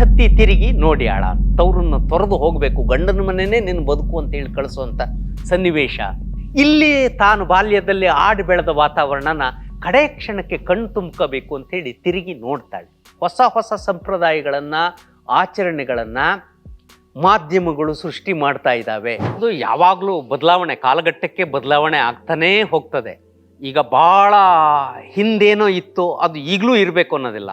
ಹತ್ತಿ ತಿರುಗಿ ನೋಡಿ ಆಳ, ತವ್ರನ್ನ ತೊರೆದು ಹೋಗಬೇಕು, ಗಂಡನ ಮನೆನೇ ನಿನ್ನ ಬದುಕು ಅಂತ ಹೇಳಿ ಕಳಿಸುವಂಥ ಸನ್ನಿವೇಶ. ಇಲ್ಲಿ ತಾನು ಬಾಲ್ಯದಲ್ಲಿ ಆಡಿ ಬೆಳೆದ ವಾತಾವರಣನ ಕಡೆ ಕ್ಷಣಕ್ಕೆ ಕಣ್ಣು ತುಂಬ್ಕೋಬೇಕು ಅಂತೇಳಿ ತಿರುಗಿ ನೋಡ್ತಾಳೆ. ಹೊಸ ಹೊಸ ಸಂಪ್ರದಾಯಗಳನ್ನು, ಆಚರಣೆಗಳನ್ನು ಮಾಧ್ಯಮಗಳು ಸೃಷ್ಟಿ ಮಾಡ್ತಾ ಇದ್ದಾವೆ. ಅದು ಯಾವಾಗಲೂ ಬದಲಾವಣೆ, ಕಾಲಘಟ್ಟಕ್ಕೆ ಬದಲಾವಣೆ ಆಗ್ತಾನೇ ಹೋಗ್ತದೆ. ಈಗ ಭಾಳ ಹಿಂದೇನೋ ಇತ್ತು, ಅದು ಈಗಲೂ ಇರಬೇಕು ಅನ್ನೋದಿಲ್ಲ.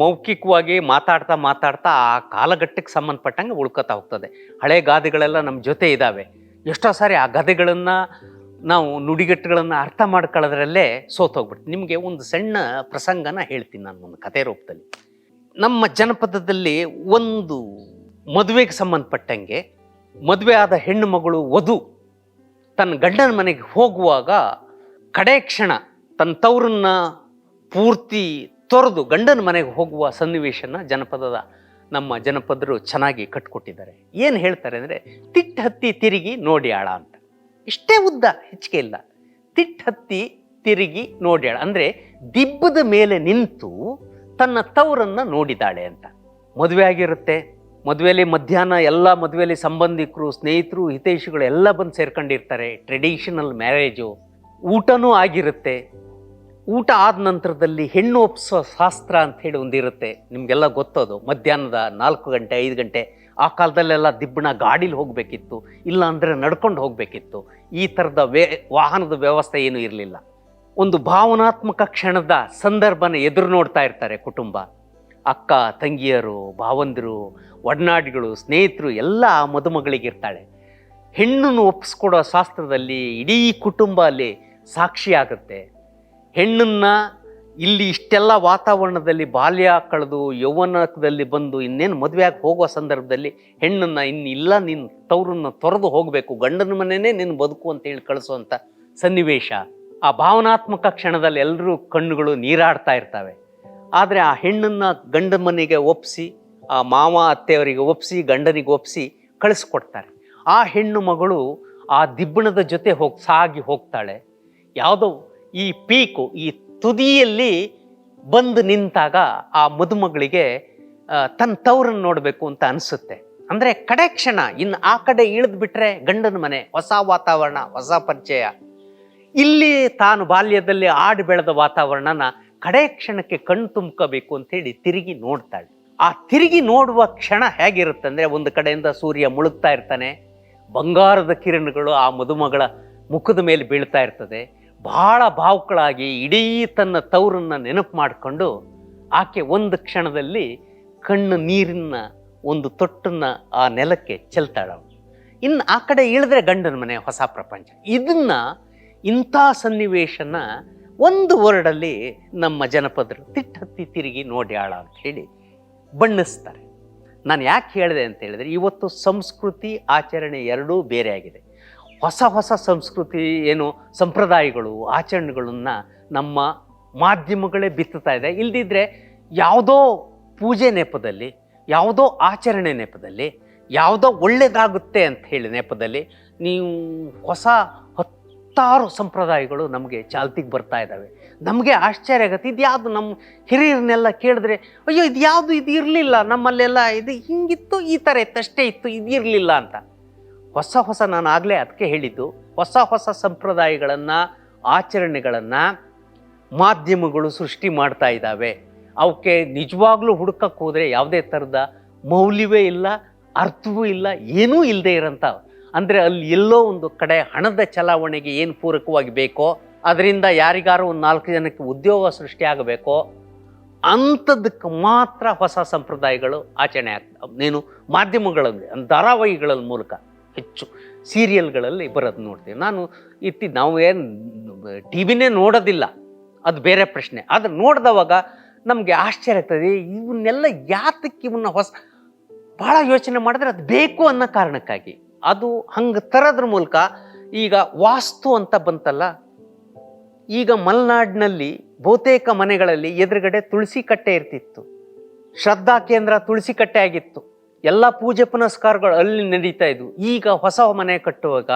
ಮೌಖಿಕವಾಗಿ ಮಾತಾಡ್ತಾ ಮಾತಾಡ್ತಾ ಆ ಕಾಲಘಟ್ಟಕ್ಕೆ ಸಂಬಂಧಪಟ್ಟಂಗೆ ಉಳ್ಕೊತಾ ಹೋಗ್ತದೆ. ಹಳೆ ಗಾದೆಗಳೆಲ್ಲ ನಮ್ಮ ಜೊತೆ ಇದ್ದಾವೆ ಎಷ್ಟೋ ಸಾರಿ ಆ ಗಾದೆಗಳನ್ನು ನಾವು ನುಡಿಗಟ್ಟುಗಳನ್ನು ಅರ್ಥ ಮಾಡ್ಕೊಳ್ಳೋದ್ರಲ್ಲೇ ಸೋತೋಗ್ಬಿಡ್ತು. ನಿಮಗೆ ಒಂದು ಸಣ್ಣ ಪ್ರಸಂಗನ ಹೇಳ್ತೀನಿ ನಾನು ಒಂದು ಕತೆ ರೂಪದಲ್ಲಿ. ನಮ್ಮ ಜನಪದದಲ್ಲಿ ಒಂದು ಮದುವೆಗೆ ಸಂಬಂಧಪಟ್ಟಂಗೆ ಮದುವೆ ಆದ ಹೆಣ್ಣು ಮಗಳು ವಧು ತನ್ನ ಗಂಡನ ಮನೆಗೆ ಹೋಗುವಾಗ ಕಡೆ ಕ್ಷಣ ತನ್ನ ತವರನ್ನ ಪೂರ್ತಿ ತೊರೆದು ಗಂಡನ ಮನೆಗೆ ಹೋಗುವ ಸನ್ನಿವೇಶನ ಜನಪದದ ನಮ್ಮ ಜನಪದರು ಚೆನ್ನಾಗಿ ಕಟ್ಕೊಟ್ಟಿದ್ದಾರೆ. ಏನು ಹೇಳ್ತಾರೆ ಅಂದರೆ, ತಿಟ್ಟ ಹತ್ತಿ ತಿರುಗಿ ನೋಡಿ ಆಳ ಅಂತ. ಇಷ್ಟೇ ಉದ್ದ, ಹೆಚ್ಚಿಗೆ ಇಲ್ಲ. ತಿಟ್ಟ ಹತ್ತಿ ತಿರುಗಿ ನೋಡಿ ಆಳ ಅಂದರೆ, ದಿಬ್ಬದ ಮೇಲೆ ನಿಂತು ತನ್ನ ತವರನ್ನು ನೋಡಿದಾಳೆ ಅಂತ. ಮದುವೆ ಆಗಿರುತ್ತೆ. ಮದುವೆಯಲ್ಲಿ ಮಧ್ಯಾಹ್ನ ಎಲ್ಲ ಮದುವೆಯಲ್ಲಿ ಸಂಬಂಧಿಕರು, ಸ್ನೇಹಿತರು, ಹಿತೈಷಿಗಳು ಎಲ್ಲ ಬಂದು ಸೇರ್ಕೊಂಡಿರ್ತಾರೆ. ಟ್ರೆಡಿಷನಲ್ ಮ್ಯಾರೇಜು ಊಟನೂ ಆಗಿರುತ್ತೆ. ಊಟ ಆದ ನಂತರದಲ್ಲಿ ಹೆಣ್ಣು ಒಪ್ಸೋ ಶಾಸ್ತ್ರ ಅಂತ ಹೇಳಿ ಒಂದಿರುತ್ತೆ. ನಿಮಗೆಲ್ಲ ಗೊತ್ತದು. ಮಧ್ಯಾಹ್ನದ ನಾಲ್ಕು ಗಂಟೆ, ಐದು ಗಂಟೆ, ಆ ಕಾಲದಲ್ಲೆಲ್ಲ ದಿಬ್ಬಣ ಗಾಡೀಲಿ ಹೋಗಬೇಕಿತ್ತು. ಇಲ್ಲ ಅಂದರೆ ನಡ್ಕೊಂಡು ಹೋಗಬೇಕಿತ್ತು. ಈ ಥರದ ವೇ ವಾಹನದ ವ್ಯವಸ್ಥೆ ಏನೂ ಇರಲಿಲ್ಲ. ಒಂದು ಭಾವನಾತ್ಮಕ ಕ್ಷಣದ ಸಂದರ್ಭನ ಎದುರು ನೋಡ್ತಾ ಇರ್ತಾರೆ ಕುಟುಂಬ. ಅಕ್ಕ, ತಂಗಿಯರು, ಭಾವಂದಿರು, ಒಡನಾಡಿಗಳು, ಸ್ನೇಹಿತರು, ಎಲ್ಲ ಮದುಮಗಳಿಗಿರ್ತಾಳೆ ಹೆಣ್ಣನ್ನು ಒಪ್ಪಿಸ್ಕೊಡೋ ಶಾಸ್ತ್ರದಲ್ಲಿ ಇಡೀ ಕುಟುಂಬ ಅಲ್ಲಿ ಸಾಕ್ಷಿಯಾಗುತ್ತೆ. ಹೆಣ್ಣನ್ನ ಇಲ್ಲಿ ಇಷ್ಟೆಲ್ಲ ವಾತಾವರಣದಲ್ಲಿ ಬಾಲ್ಯ ಕಳೆದು ಯೌವನದಲ್ಲಿ ಬಂದು ಇನ್ನೇನು ಮದುವೆಯಾಗಿ ಹೋಗುವ ಸಂದರ್ಭದಲ್ಲಿ ಹೆಣ್ಣನ್ನು ಇನ್ನಿಲ್ಲ ನಿನ್ನ ತವರನ್ನು ತೊರೆದು ಹೋಗಬೇಕು, ಗಂಡನ ಮನೆಯೇ ನಿನ್ನ ಬದುಕು ಅಂತ ಹೇಳಿ ಕಳಿಸುವಂಥ ಸನ್ನಿವೇಶ. ಆ ಭಾವನಾತ್ಮಕ ಕ್ಷಣದಲ್ಲಿ ಎಲ್ಲರೂ ಕಣ್ಣುಗಳು ನೀರಾಡ್ತಾ ಇರ್ತವೆ. ಆದರೆ ಆ ಹೆಣ್ಣನ್ನು ಗಂಡನ ಮನೆಗೆ ಒಪ್ಪಿಸಿ ಆ ಮಾವ ಅತ್ತೆಯವರಿಗೆ ಒಪ್ಪಿಸಿ ಗಂಡನಿಗೆ ಒಪ್ಪಿಸಿ ಕಳಿಸ್ಕೊಡ್ತಾರೆ. ಆ ಹೆಣ್ಣು ಮಗಳು ಆ ದಿಬ್ಬಣದ ಜೊತೆ ಹೋಗಿ ಸಾಗಿ ಹೋಗ್ತಾಳೆ. ಯಾವುದೋ ಈ ಪೀಕು, ಈ ತುದಿಯಲ್ಲಿ ಬಂದು ನಿಂತಾಗ ಆ ಮದುಮಗಳಿಗೆ ತನ್ನ ತವರನ್ನು ನೋಡಬೇಕು ಅಂತ ಅನಿಸುತ್ತೆ. ಅಂದರೆ ಕಡೆ ಕ್ಷಣ ಇನ್ನು ಆ ಕಡೆ ಇಳಿದು ಬಿಟ್ಟರೆ ಗಂಡನ ಮನೆ, ಹೊಸ ವಾತಾವರಣ, ಹೊಸ ಪರಿಚಯ. ಇಲ್ಲಿ ತಾನು ಬಾಲ್ಯದಲ್ಲಿ ಆಡಿ ಬೆಳೆದ ವಾತಾವರಣನ ಕಡೆ ಕ್ಷಣಕ್ಕೆ ಕಣ್ಣು ತುಂಬ್ಕೋಬೇಕು ಅಂತೇಳಿ ತಿರುಗಿ ನೋಡ್ತಾಳೆ. ಆ ತಿರುಗಿ ನೋಡುವ ಕ್ಷಣ ಹೇಗಿರುತ್ತೆ ಅಂದರೆ ಒಂದು ಕಡೆಯಿಂದ ಸೂರ್ಯ ಮುಳುಗ್ತಾ ಇರ್ತಾನೆ, ಬಂಗಾರದ ಕಿರಣಗಳು ಆ ಮದುಮಗಳ ಮುಖದ ಮೇಲೆ ಬೀಳ್ತಾ ಇರ್ತದೆ. ಬಹಳ ಭಾವುಕಳಾಗಿ ಇಡೀ ತನ್ನ ತವರನ್ನು ನೆನಪು ಮಾಡಿಕೊಂಡು ಆಕೆ ಒಂದು ಕ್ಷಣದಲ್ಲಿ ಕಣ್ಣು ನೀರಿನ ಒಂದು ತೊಟ್ಟನ್ನು ಆ ನೆಲಕ್ಕೆ ಚೆಲ್ತಾಳವಳು. ಇನ್ನು ಆ ಕಡೆ ಇಳಿದ್ರೆ ಗಂಡನ ಮನೆ ಹೊಸ ಪ್ರಪಂಚ. ಇದನ್ನು ಇಂಥ ಸನ್ನಿವೇಶನ ಒಂದು ವರ್ಡಲ್ಲಿ ನಮ್ಮ ಜನಪದರು ತಿಟ್ಟತ್ತಿ ತಿರುಗಿ ನೋಡಿ ಆಳ ಅಂತ ಹೇಳಿ ಬಣ್ಣಿಸ್ತಾರೆ. ನಾನು ಯಾಕೆ ಹೇಳಿದೆ ಅಂತ ಹೇಳಿದ್ರೆ, ಇವತ್ತು ಸಂಸ್ಕೃತಿ ಆಚರಣೆ ಎರಡೂ ಬೇರೆ ಆಗಿದೆ. ಹೊಸ ಹೊಸ ಸಂಸ್ಕೃತಿ, ಏನು ಸಂಪ್ರದಾಯಗಳು, ಆಚರಣೆಗಳನ್ನು ನಮ್ಮ ಮಾಧ್ಯಮಗಳೇ ಬಿತ್ತುತ್ತಾ ಇದೆ. ಇಲ್ದಿದ್ರೆ ಯಾವುದೋ ಪೂಜೆ ನೆಪದಲ್ಲಿ, ಯಾವುದೋ ಆಚರಣೆ ನೆಪದಲ್ಲಿ, ಯಾವುದೋ ಒಳ್ಳೆಯದಾಗುತ್ತೆ ಅಂತ ಹೇಳಿ ನೆಪದಲ್ಲಿ ನೀವು ಹೊಸ ಹತ್ತಾರು ಸಂಪ್ರದಾಯಗಳು ನಮಗೆ ಚಾಲ್ತಿಗೆ ಬರ್ತಾ ಇದ್ದಾವೆ. ನಮಗೆ ಆಶ್ಚರ್ಯ ಆಗುತ್ತೆ. ಇದು ಯಾವುದು ನಮ್ಮ ಹಿರಿಯರನ್ನೆಲ್ಲ ಕೇಳಿದ್ರೆ, ಅಯ್ಯೋ, ಇದು ಯಾವುದು, ಇದು ಇರಲಿಲ್ಲ ನಮ್ಮಲ್ಲೆಲ್ಲ, ಇದು ಹಿಂಗಿತ್ತು, ಈ ಥರ ಇತ್ತು, ಅಷ್ಟೇ ಇತ್ತು, ಇದು ಇರಲಿಲ್ಲ ಅಂತ. ಹೊಸ ಹೊಸ ನಾನು ಆಗಲೇ ಅದಕ್ಕೆ ಹೇಳಿದ್ದು, ಹೊಸ ಹೊಸ ಸಂಪ್ರದಾಯಗಳನ್ನು, ಆಚರಣೆಗಳನ್ನು ಮಾಧ್ಯಮಗಳು ಸೃಷ್ಟಿ ಮಾಡ್ತಾ ಇದ್ದಾವೆ. ಅವಕ್ಕೆ ನಿಜವಾಗ್ಲೂ ಹುಡುಕಕ್ಕೆ ಹೋದರೆ ಯಾವುದೇ ಥರದ ಮೌಲ್ಯವೇ ಇಲ್ಲ, ಅರ್ಥವೂ ಇಲ್ಲ, ಏನೂ ಇಲ್ಲದೆ ಇರೋಂಥ, ಅಂದರೆ ಅಲ್ಲಿ ಎಲ್ಲೋ ಒಂದು ಕಡೆ ಹಣದ ಚಲಾವಣೆಗೆ ಏನು ಪೂರಕವಾಗಿ ಬೇಕೋ, ಅದರಿಂದ ಯಾರಿಗಾರು ಒಂದು ನಾಲ್ಕು ಜನಕ್ಕೆ ಉದ್ಯೋಗ ಸೃಷ್ಟಿಯಾಗಬೇಕೋ ಅಂಥದ್ದಕ್ಕೆ ಮಾತ್ರ ಹೊಸ ಸಂಪ್ರದಾಯಗಳು ಆಚರಣೆ ಆಗ್ತವೆ ನೀನು ಮಾಧ್ಯಮಗಳಲ್ಲಿ ಧಾರಾವಾಹಿಗಳ ಮೂಲಕ. ಹೆಚ್ಚು ಸೀರಿಯಲ್ಗಳಲ್ಲಿ ಬರೋದು ನೋಡ್ತೀವಿ. ನಾನು ಇತ್ತಿ ನಾವು ಏನು ಟಿ ವಿನೇ ನೋಡೋದಿಲ್ಲ. ಅದು ಬೇರೆ ಪ್ರಶ್ನೆ. ಆದರೆ ನೋಡಿದವಾಗ ನಮಗೆ ಆಶ್ಚರ್ಯ ಆಗ್ತದೆ ಇವನ್ನೆಲ್ಲ ಯಾತಕ್ಕೆ ಇವನ್ನ ಹೊಸ ಭಾಳ ಯೋಚನೆ ಮಾಡಿದ್ರೆ ಅದು ಬೇಕು ಅನ್ನೋ ಕಾರಣಕ್ಕಾಗಿ. ಅದು ಹಂಗೆ ತರೋದ್ರ ಮೂಲಕ ಈಗ ವಾಸ್ತು ಅಂತ ಬಂತಲ್ಲ, ಈಗ ಮಲೆನಾಡಿನಲ್ಲಿ ಬಹುತೇಕ ಮನೆಗಳಲ್ಲಿ ಎದುರುಗಡೆ ತುಳಸಿ ಕಟ್ಟೆ ಇರ್ತಿತ್ತು. ಶ್ರದ್ಧಾ ಕೇಂದ್ರ ತುಳಸಿ ಕಟ್ಟೆ ಆಗಿತ್ತು. ಎಲ್ಲ ಪೂಜೆ ಪುನಸ್ಕಾರಗಳು ಅಲ್ಲಿ ನಡೀತಾ ಇದ್ವು. ಈಗ ಹೊಸ ಮನೆ ಕಟ್ಟುವಾಗ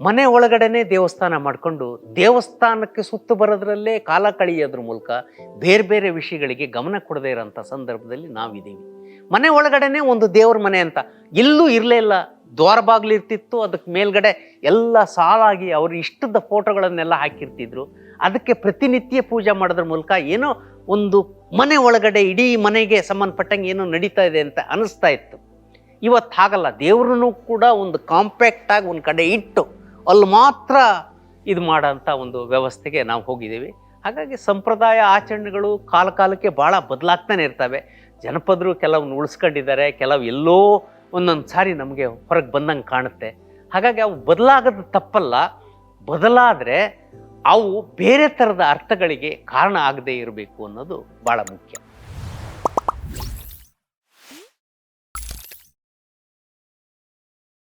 ಮನೆ ಒಳಗಡೆನೆ ದೇವಸ್ಥಾನ ಮಾಡಿಕೊಂಡು ದೇವಸ್ಥಾನಕ್ಕೆ ಸುತ್ತು ಬರೋದ್ರಲ್ಲೇ ಕಾಲ ಕಳೆಯೋದ್ರ ಮೂಲಕ ಬೇರೆ ಬೇರೆ ವಿಷಯಗಳಿಗೆ ಗಮನ ಕೊಡದೇ ಇರೋಂಥ ಸಂದರ್ಭದಲ್ಲಿ ನಾವಿದ್ದೀವಿ. ಮನೆ ಒಳಗಡೆನೆ ಒಂದು ದೇವ್ರ ಮನೆ ಅಂತ. ಎಲ್ಲೂ ಇರಲೇ ಇಲ್ಲ. ದ್ವಾರ ಬಾಗಿಲು ಇರ್ತಿತ್ತು. ಅದಕ್ಕೆ ಮೇಲ್ಗಡೆ ಎಲ್ಲ ಸಾಲಾಗಿ ಅವರು ಇಷ್ಟದ ಫೋಟೋಗಳನ್ನೆಲ್ಲ ಹಾಕಿರ್ತಿದ್ರು. ಅದಕ್ಕೆ ಪ್ರತಿನಿತ್ಯ ಪೂಜೆ ಮಾಡೋದ್ರ ಮೂಲಕ ಏನೋ ಒಂದು ಮನೆ ಒಳಗಡೆ ಇಡೀ ಮನೆಗೆ ಸಂಬಂಧಪಟ್ಟಂಗೆ ಏನೋ ನಡೀತಾ ಇದೆ ಅಂತ ಅನಿಸ್ತಾ ಇತ್ತು. ಇವತ್ತು ಹಾಗಲ್ಲ ದೇವ್ರನ್ನೂ ಕೂಡ ಒಂದು ಕಾಂಪ್ಯಾಕ್ಟಾಗಿ ಒಂದು ಕಡೆ ಇಟ್ಟು ಅಲ್ಲಿ ಮಾತ್ರ ಇದು ಮಾಡೋಂಥ ಒಂದು ವ್ಯವಸ್ಥೆಗೆ ನಾವು ಹೋಗಿದ್ದೀವಿ. ಹಾಗಾಗಿ ಸಂಪ್ರದಾಯ ಆಚರಣೆಗಳು ಕಾಲ ಕಾಲಕ್ಕೆ ಭಾಳ ಬದಲಾಗ್ತಾನೆ ಇರ್ತವೆ. ಜನಪದರು ಕೆಲವನ್ನ ಉಳಿಸ್ಕೊಂಡಿದ್ದಾರೆ, ಕೆಲವು ಎಲ್ಲೋ ಒಂದೊಂದು ಸಾರಿ ನಮಗೆ ಹೊರಗೆ ಬಂದಂಗೆ ಕಾಣುತ್ತೆ. ಹಾಗಾಗಿ ಅವು ಬದಲಾಗೋದು ತಪ್ಪಲ್ಲ. ಬದಲಾದರೆ ಅವು ಬೇರೆ ಥರದ ಅರ್ಥಗಳಿಗೆ ಕಾರಣ ಆಗದೇ ಇರಬೇಕು ಅನ್ನೋದು ಭಾಳ ಮುಖ್ಯ.